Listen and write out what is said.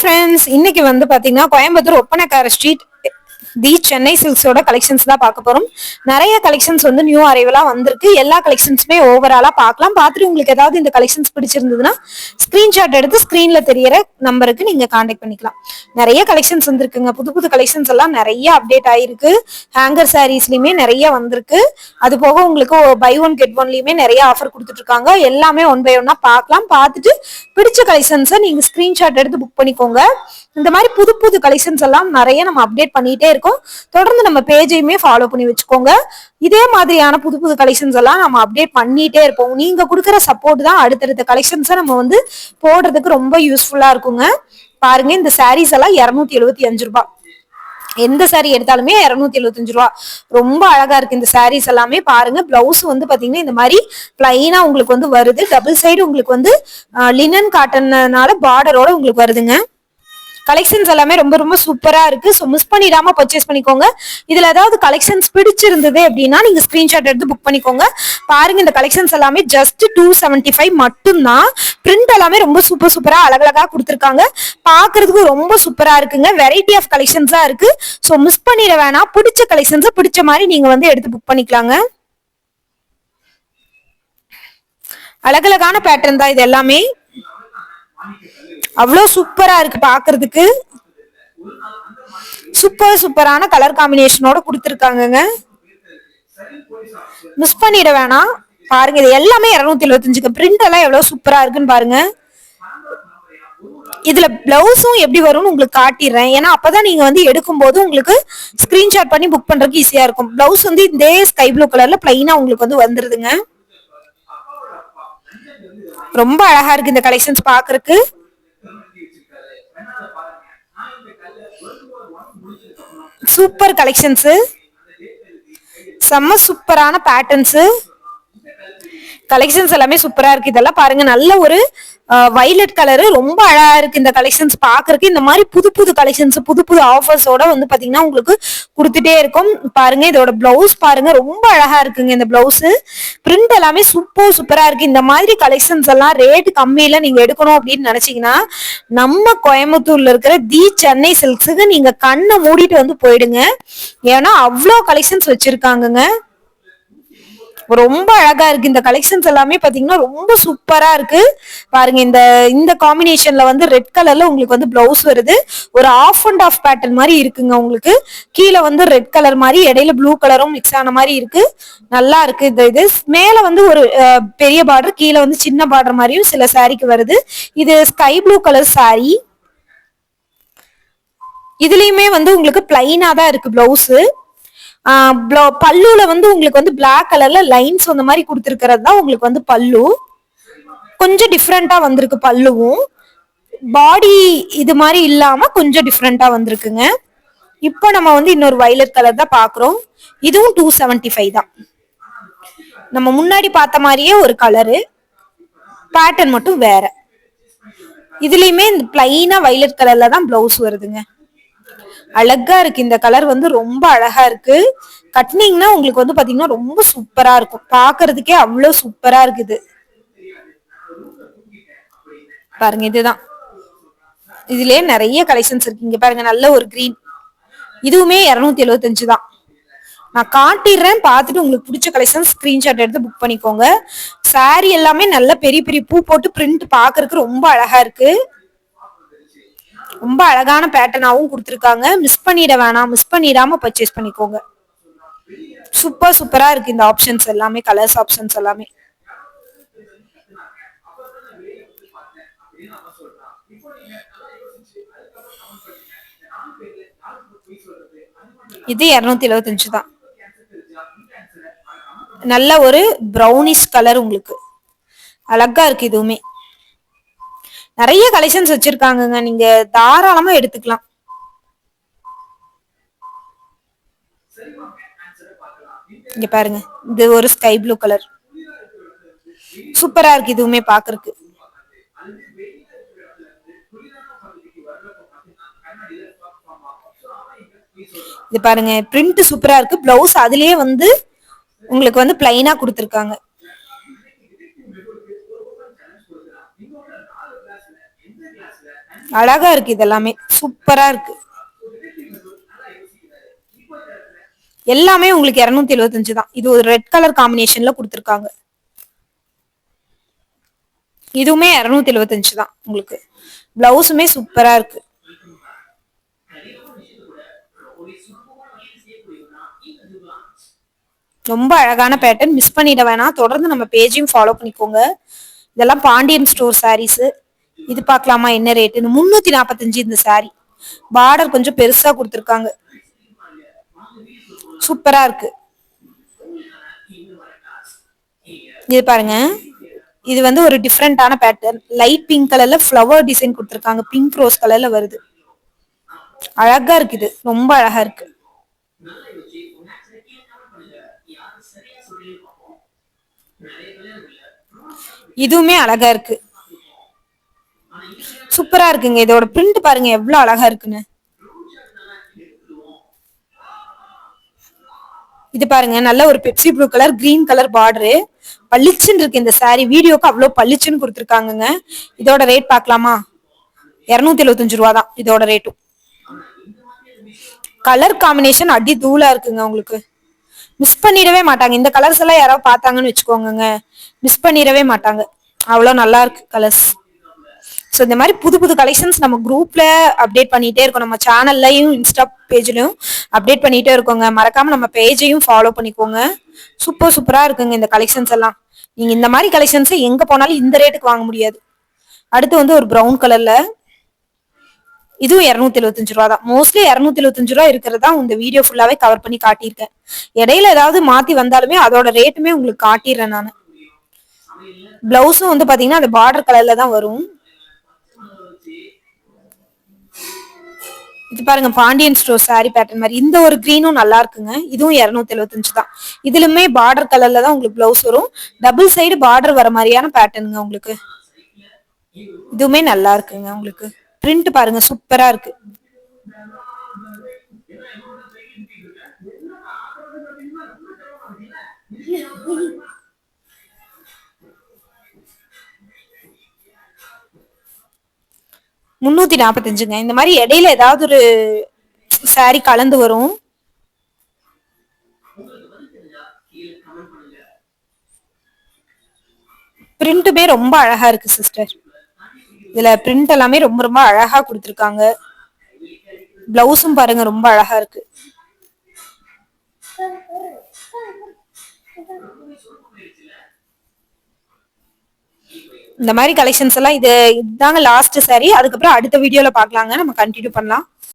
Friends இன்னைக்கு வந்து பாத்தீங்கன்னா கோயம்புத்தூர் ஒப்பனக்கார ஸ்ட்ரீட் தி சென்னை சில்க்ஸோட கலெக்ஷன்ஸ் தான் பார்க்க போறோம். நிறைய கலெக்ஷன்ஸ் வந்து நியூ அரைவலா வந்திருக்கு. எல்லா கலெக்ஷன்ஸுமே ஓவராலா பார்க்கலாம். பார்த்துட்டு உங்களுக்கு ஏதாவது இந்த கலெக்ஷன்ஸ் பிடிச்சிருந்ததுன்னா ஸ்கிரீன்ஷாட் எடுத்து ஸ்கிரீன்ல தெரியற நம்பருக்கு நீங்க காண்டாக்ட் பண்ணிக்கலாம். நிறைய கலெக்ஷன்ஸ் வந்திருக்குங்க. புது புது கலெக்ஷன்ஸ் எல்லாம் நிறைய அப்டேட் ஆயிருக்கு. ஹேங்கர் சாரீஸ்லயுமே நிறைய வந்திருக்கு. அது போக உங்களுக்கு பை ஒன் கெட் ஒன்லயுமே நிறைய ஆஃபர் கொடுத்துட்டு இருக்காங்க எல்லாமே ஒன் பை ஒன்னா பார்க்கலாம். பார்த்துட்டு பிடிச்ச கலெக்ஷன்ஸை நீங்க ஸ்கிரீன்ஷாட் எடுத்து புக் பண்ணிக்கோங்க. இந்த மாதிரி புது புது கலெக்ஷன்ஸ் எல்லாம் நிறைய நம்ம அப்டேட் பண்ணிட்டே இருக்கோம். தொடர்ந்து நம்ம பேஜையுமே ஃபாலோ பண்ணி வச்சுக்கோங்க. இதே மாதிரியான புது புது கலெக்ஷன்ஸ் எல்லாம் நம்ம அப்டேட் பண்ணிட்டே இருப்போம். நீங்க கொடுக்குற சப்போர்ட் தான் அடுத்தடுத்த கலெக்ஷன்ஸை நம்ம வந்து போடுறதுக்கு ரொம்ப யூஸ்ஃபுல்லா இருக்குங்க. பாருங்க இந்த சாரீஸ் எல்லாம் இருநூத்தி எழுபத்தி அஞ்சு ரூபாய் எந்த சாரி எடுத்தாலுமே இரநூத்தி எழுபத்தஞ்சு ரூபா. ரொம்ப அழகா இருக்கு இந்த சாரீஸ் எல்லாமே. பாருங்க பிளவுஸ் வந்து பாத்தீங்கன்னா இந்த மாதிரி பிளைனா உங்களுக்கு வந்து வருது. டபுள் சைடு உங்களுக்கு வந்து லினன் காட்டன்னால பார்டரோட உங்களுக்கு வருதுங்க. கலெக்ஷன்ஸ் எல்லாமே ரொம்ப ரொம்ப சூப்பரா இருக்கு. ஸோ மிஸ் பண்ணிடாம பர்ச்சேஸ் பண்ணிக்கோங்க. இதுல ஏதாவது கலெக்ஷன்ஸ் பிடிச்சிருந்தது அப்படின்னா நீங்க ஸ்கிரீன்ஷாட் எடுத்து புக் பண்ணிக்கோங்க. பாருங்க இந்த கலெக்ஷன்ஸ் எல்லாமே ஜஸ்ட் டூ செவன்டி ஃபைவ் மட்டும்தான். பிரிண்ட் எல்லாமே ரொம்ப சூப்பர் சூப்பரா அழகழகா கொடுத்துருக்காங்க. பாக்குறதுக்கு ரொம்ப சூப்பரா இருக்குங்க. வெரைட்டி ஆஃப் கலெக்ஷன்ஸா இருக்கு. ஸோ மிஸ் பண்ணிட வேணாம். பிடிச்ச கலெக்ஷன்ஸை பிடிச்ச மாதிரி நீங்க வந்து எடுத்து புக் பண்ணிக்கலாங்க. அழகழகான பேட்டர்ன் தான் இது எல்லாமே. அவ்வளோ சூப்பரா இருக்கு பாக்குறதுக்கு. சூப்பர் சூப்பரான கலர் காம்பினேஷனோட கொடுத்துருக்காங்கங்க. மிஸ் பண்ணிட வேணாம். பாருங்க இது எல்லாமே இருநூத்தி எழுபத்தஞ்சுக்கு பிரிண்ட் எல்லாம் எவ்வளவு சூப்பரா இருக்குன்னு பாருங்க. இதுல பிளவுஸும் எப்படி வரும்னு உங்களுக்கு காட்டிடுறேன். ஏன்னா அப்பதான் நீங்க வந்து எடுக்கும்போது உங்களுக்கு ஸ்கிரீன்ஷாட் பண்ணி புக் பண்றதுக்கு ஈஸியா இருக்கும். பிளவுஸ் வந்து இதே ஸ்கை ப்ளூ கலர்ல பிளைனா உங்களுக்கு வந்து வந்துருதுங்க. ரொம்ப அழகா இருக்கு இந்த கலெக்ஷன்ஸ் பாக்குறதுக்கு. சூப்பர் கலெக்ஷன்ஸு செம்ம சூப்பரான பேட்டர்ன்ஸு கலெக்ஷன்ஸ் எல்லாமே சூப்பரா இருக்கு. இதெல்லாம் பாருங்க நல்ல ஒரு வைலட் கலரு ரொம்ப அழகா இருக்கு இந்த கலெக்ஷன்ஸ் பாக்குறதுக்கு இந்த மாதிரி புது புது கலெக்ஷன்ஸ் புது புது ஆஃபர்ஸோட வந்து பாத்தீங்கன்னா உங்களுக்கு கொடுத்துட்டே இருக்கும். பாருங்க இதோட பிளவுஸ் பாருங்க ரொம்ப அழகா இருக்குங்க இந்த பிளவுஸ் பிரிண்ட் எல்லாமே சூப்பர் சூப்பரா இருக்கு. இந்த மாதிரி கலெக்ஷன்ஸ் எல்லாம் ரேட் கம்மியில நீங்க எடுக்கணும் அப்படின்னு நினைச்சீங்கன்னா நம்ம கோயம்புத்தூர்ல இருக்கிற தி சென்னை சில்க்ஸுக்கு நீங்க கண்ணை மூடிட்டு வந்து போயிடுங்க. ஏன்னா அவ்வளோ கலெக்ஷன்ஸ் வச்சிருக்காங்கங்க. ரொம்ப அழகா இருக்கு. இந்த கலெக்ஷன்ஸ் எல்லாமே பாத்தீங்கன்னா ரொம்ப சூப்பரா இருக்கு. பாருங்க இந்த இந்த காம்பினேஷன்ல வந்து ரெட் கலர்ல உங்களுக்கு வந்து பிளவுஸ் வருது. ஒரு ஆஃப் அண்ட் ஆஃப் பேட்டர்ன் மாதிரி இருக்குங்க உங்களுக்கு. கீழே வந்து ரெட் கலர் மாதிரி இடையில ப்ளூ கலரும் மிக்ஸ் ஆன மாதிரி இருக்கு. நல்லா இருக்கு. இந்த இது மேல வந்து ஒரு பெரிய பார்டர் கீழே வந்து சின்ன பார்டர் மாதிரியும் சில சாரிக்கு வருது. இது ஸ்கை ப்ளூ கலர் சாரி இதுலயுமே வந்து உங்களுக்கு பிளைனா தான் இருக்கு பிளவுஸ் பல்லுல வந்து உங்களுக்கு வந்து பிளாக் கலர்ல லைன்ஸ் அந்த மாதிரி கொடுத்துருக்கிறது தான் உங்களுக்கு வந்து பல்லு. கொஞ்சம் டிஃப்ரெண்டா வந்திருக்கு பல்லுவும். பாடி இது மாதிரி இல்லாம கொஞ்சம் டிஃப்ரெண்டா வந்திருக்குங்க. இப்போ நம்ம வந்து இன்னொரு வயலட் கலர் தான் பாக்குறோம் இதுவும் டூ செவன்டி ஃபைவ் தான். நம்ம முன்னாடி பார்த்த மாதிரியே ஒரு கலரு பேட்டர்ன் மட்டும் வேற. இதுலயுமே இந்த பிளைனா வயலட் கலர்ல தான் பிளவுஸ் வருதுங்க. அழகா இருக்கு. இந்த கலர் வந்து ரொம்ப அழகா இருக்கு. கட்டினீங்கன்னா உங்களுக்கு வந்து பாத்தீங்கன்னா ரொம்ப சூப்பரா இருக்கும். பாக்குறதுக்கே அவ்வளவு சூப்பரா இருக்குது பாருங்க இதுதான். இதுலயே நிறைய கலெக்ஷன்ஸ் இருக்கு. இங்க பாருங்க நல்ல ஒரு கிரீன் இதுவுமே இருநூத்தி எழுபத்தஞ்சு தான். நான் காட்டிடுறேன். பார்த்துட்டு உங்களுக்கு பிடிச்ச கலெக்ஷன் ஸ்கிரீன்ஷாட் எடுத்து புக் பண்ணிக்கோங்க. சாரி எல்லாமே நல்ல பெரிய பெரிய பூ போட்டு பிரிண்ட் பாக்குறதுக்கு ரொம்ப அழகா இருக்கு. ரொம்ப அழகான பேட்டர்னாவும் கொடுத்துருக்காங்க. மிஸ் பண்ணிட வேணாம். மிஸ் பண்ணிடாம பர்ச்சேஸ் பண்ணிக்கோங்க. சூப்பர் சூப்பரா இருக்கு இந்த ஆப்ஷன்ஸ் எல்லாமே கலர்ஸ் ஆப்ஷன்ஸ் எல்லாமே. இது இருநூத்தி எழுபத்தஞ்சு தான். நல்ல ஒரு ப்ரௌனிஷ் கலர் உங்களுக்கு. அழகா இருக்கு இதுவுமே. நிறைய கலெக்ஷன்ஸ் வச்சிருக்காங்கங்க. நீங்க தாராளமா எடுத்துக்கலாம். இங்க பாருங்க. இது ஒரு ஸ்கை ப்ளூ கலர் சூப்பரா இருக்கு இதுவுமே பாக்குறதுக்கு. இது பாருங்க. பிரிண்ட் சூப்பரா இருக்கு. பிளவுஸ் அதுலயே வந்து உங்களுக்கு வந்து பிளைனா கொடுத்துருக்காங்க. அழகா இருக்கு இதெல்லாமே. சூப்பரா இருக்கு. எல்லாமே உங்களுக்கு இருநூத்தி எழுபத்தஞ்சு தான். இது ஒரு ரெட் கலர் காம்பினேஷன்ல கொடுத்துருக்காங்க. இதுவுமே இருநூத்தி எழுபத்தஞ்சு தான் உங்களுக்கு. பிளவுஸுமே சூப்பரா இருக்கு. ரொம்ப அழகான பேட்டர்ன் மிஸ் பண்ணிட வேணாம். தொடர்ந்து நம்ம பேஜையும் ஃபாலோ பண்ணிக்கோங்க. இதெல்லாம் பாண்டியன் ஸ்டோர் சாரீஸ் இது பார்க்கலாமா? என்ன ரேட்டுன்னு முன்னூத்தி நாற்பத்தஞ்சு இந்த சாரி பார்டர் கொஞ்சம் பெருசா கொடுத்துருக்காங்க. சூப்பரா இருக்கு. இது பாருங்க. இது வந்து ஒரு டிஃப்ரெண்டான பேட்டர்ன் லைட் பிங்க் கலர்ல ஃப்ளவர் டிசைன் கொடுத்துருக்காங்க. பிங்க் ரோஸ் கலர்ல வருது. அழகா இருக்கு இது. ரொம்ப அழகா இருக்கு. இதுவுமே அழகா இருக்கு. சூப்பரா இருக்குங்க. இதோட பிரிண்ட் பாருங்க எவ்வளவு அழகா இருக்குன்னு. இது பாருங்க நல்ல ஒரு Pepsi blue colour green colour border. பளிச்சுன்னு இருக்கு இந்த சாரி வீடியோக்கு அவ்வளவு பளிச்சுன்னு கொடுத்துருக்காங்கங்க. இதோட ரேட் பார்க்கலாமா? இருநூத்தி எழுபத்தஞ்சு ரூபா தான் இதோட ரேட்டும். கலர் காம்பினேஷன் அடி தூளா இருக்குங்க உங்களுக்கு. மிஸ் பண்ணிடவே மாட்டாங்க. இந்த கலர்ஸ் எல்லாம் யாராவது பார்த்தாங்கன்னு வச்சுக்கோங்க மிஸ் பண்ணிடவே மாட்டாங்க. அவ்வளோ நல்லா இருக்கு கலர்ஸ். ஸோ இந்த மாதிரி புது புது கலெக்ஷன்ஸ் நம்ம குரூப்ல அப்டேட் பண்ணிட்டே இருக்கோம். நம்ம சேனல்லையும் இன்ஸ்டா பேஜ்லையும் அப்டேட் பண்ணிட்டே இருக்கோங்க. மறக்காம நம்ம பேஜையும் ஃபாலோ பண்ணிக்கோங்க. சூப்பர் சூப்பரா இருக்குங்க இந்த கலெக்ஷன்ஸ் எல்லாம். நீங்க இந்த மாதிரி கலெக்ஷன்ஸ் எங்க போனாலும் இந்த ரேட்டுக்கு வாங்க முடியாது. அடுத்து வந்து ஒரு ப்ரௌன் கலர்ல இதுவும் இரநூத்தி எழுபத்தஞ்சு ரூபா தான். மோஸ்ட்லி இரநூத்தி எழுபத்தஞ்சு ரூபா இருக்கிறதா இந்த வீடியோ ஃபுல்லாவே கவர் பண்ணி காட்டியிருக்கேன். இடையில ஏதாவது மாத்தி வந்தாலுமே அதோட ரேட்டுமே உங்களுக்கு காட்டிடுறேன் நான். பிளவுஸும் வந்து பாத்தீங்கன்னா அந்த பார்டர் கலர்ல தான் வரும். இது பாருங்க பாண்டியன் ஸ்டோர் சாரி பேட்டர்ன் மாதிரி. இந்த ஒரு க்ரீனும் நல்லா இருக்குங்க. இதுவும் இரநூத்தி எழுபத்தஞ்சு தான் இதுலுமே பார்டர் கலர்ல தான் உங்களுக்கு பிளவுஸ் வரும். டபுள் சைடு பார்டர் வர மாதிரியான பேட்டர்னுங்க உங்களுக்கு. இதுவுமே நல்லா இருக்குங்க உங்களுக்கு. பிரிண்ட் பாருங்க சூப்பரா இருக்கு. முன்னூத்தி நாற்பத்தஞ்சுங்க இந்த மாதிரி இடையில ஏதாவது ஒரு சாரி கலந்து வரும். பிரிண்ட்டுமே ரொம்ப அழகா இருக்கு சிஸ்டர் இதுல பிரிண்ட் எல்லாமே ரொம்ப ரொம்ப அழகா கொடுத்துருக்காங்க. பிளவுஸும் பாருங்க ரொம்ப அழகா இருக்கு. இந்த மாதிரி கலெக்ஷன்ஸ் எல்லாம் இது இதுதாங்க லாஸ்ட் சாரி அதுக்கப்புறம் அடுத்த வீடியோல பாக்கலாங்க நம்ம கண்டினியூ பண்ணலாம்.